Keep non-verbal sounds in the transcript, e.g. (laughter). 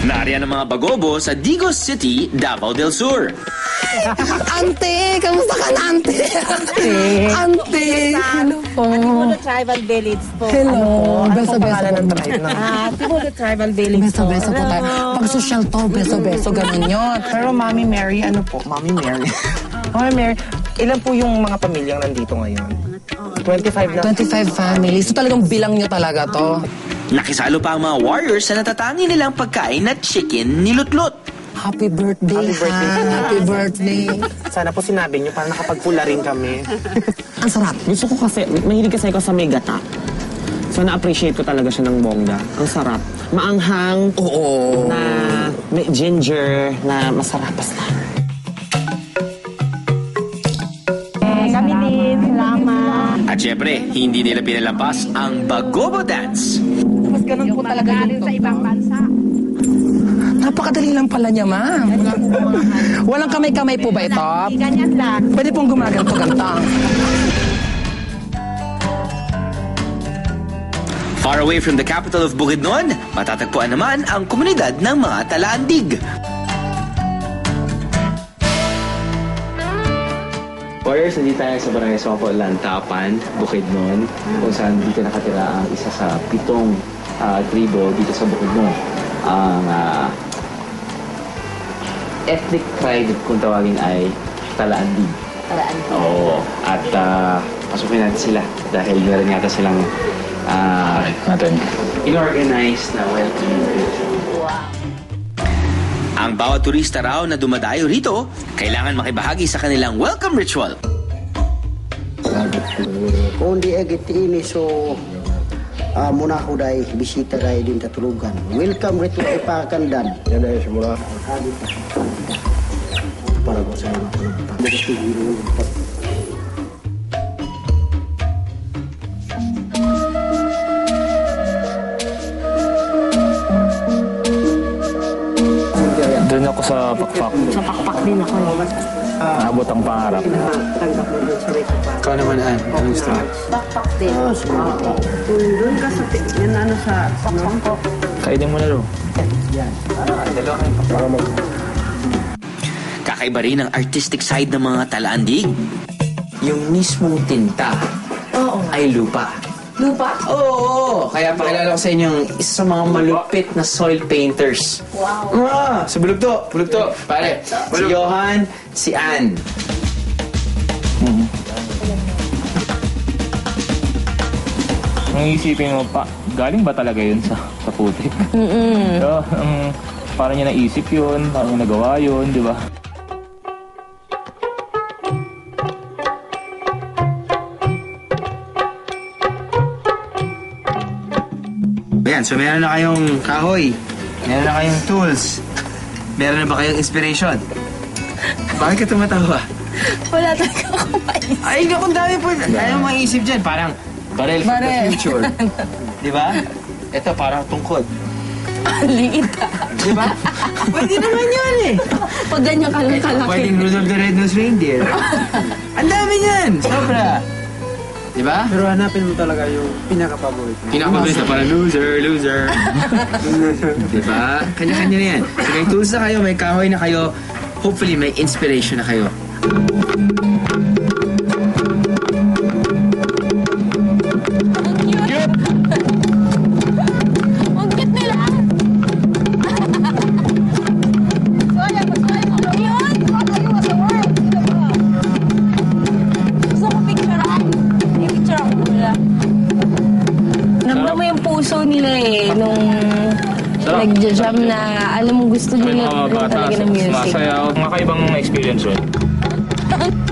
Nariyan ang mga bagobo sa Digos City, Davao del Sur. (laughs) Ante, kamusta ka na, ante? Ante. Ante. Hello po. Timodo Tribal Village po. Hello. Ano po? Beso, Ano po beso pangalan po ng tribe? Ah, Timodo Tribal Village Beso, beso po tayo. Hello. Pag social to, beso, beso, ganun yun. Pero Mami Mary, ano po? Mami Mary. Mami Mary, ilan po yung mga pamilyang nandito ngayon? 25 na. 25 families. So talagang bilang nyo talaga to. Nakisalo pa ang mga warriors sa natatangi nilang pagkain na chicken nilutlot. Happy birthday, Happy birthday. ha? Happy birthday. Sana po sinabi niyo para nakapagpula rin kami. (laughs) Ang sarap. Gusto ko kasi, mahilig kasi ako sa may gata. So na-appreciate ko talaga siya ng bongga. Ang sarap. Maanghang, Oo. na may ginger, na masarap basta. Eh, kami din. Salamat. At syempre, hindi nila pinalampas ang Bagobo Dance. Ganun po talaga Galing sa ibang bansa. Napakadali lang pala niya, ma'am. Walang kamay-kamay po ba ito? Ganyan lang. Pwede pong gumaganto-ganto. Far away from the capital of Bukidnon, matatagpuan naman ang komunidad ng mga Talaandig. Warriors, nandito tayo sa Barangay Sopo, Lantapan, Bukidnon, kung saan dito nakatira ang isa sa pitong ah, tribo dito sa Bukidnon. Ang ah, ethnic tribe kung tawagin ay Talaandig. Talaan din. Oo. At ah, pasukin natin sila dahil meron yata silang uh, natin. inorganized na welcoming ritual. Ang bawat turista raw na dumadayo rito, kailangan makibahagi sa kanilang welcome ritual. Kung di agit ini so ah, muna ko dahil bisita dahil din tatulugan. Welcome rito kay Pakandan. Yan dahil simula. Para ko sa iyo. Doon ako sa pakpak. Sa pakpak din ako. Naabot ang pangarap. Ikaw naman, Ann. Anong gusto mo? Pakpak din. Doon ka sa, yan ano sa, pakpak ko. Kainin mo na ro. Kakaiba rin ang artistic side ng mga Talaandig. Yung mismong tinta ay lupa. Lupa? Oo, kaya pakilala ko sa inyo yung isa sa mga malupit na soil painters. Wow. Ah, sa Bulugto, Bulugto. Pare, si Johan, si Ann. Ang isipin mo pa, galing ba talaga yun sa, sa putik? Mm so, um, parang niya naisip yun, parang nagawa yun, di ba? Ayan, so meron na kayong kahoy. Meron na kayong tools. Meron na ba kayong inspiration? Bakit ka tumatawa? Wala talaga ako maisip. Ay, ang dami po. Ayaw maisip dyan. Parang barrel for the Barrel. future. Di ba? Ito, parang tungkod. Liit ah. Di ba? Pwede naman yun eh. Pag ganyan ka lang kalaki. Pwedeng Rudolph the Red-Nosed Reindeer. ang dami niyan. Sobra. Di ba? Pero hanapin mo talaga yung pinaka-paborito. Pinakababilis na parang loser, loser. (laughs) Di ba? Kanya-kanya na yan. So may tools na kayo, may kahoy na kayo. Hopefully, may inspiration na kayo. Nag-jam na alam mo gusto May nila mga bata, talaga ng music. sumasayaw. Mga kaibang experience yun. (laughs)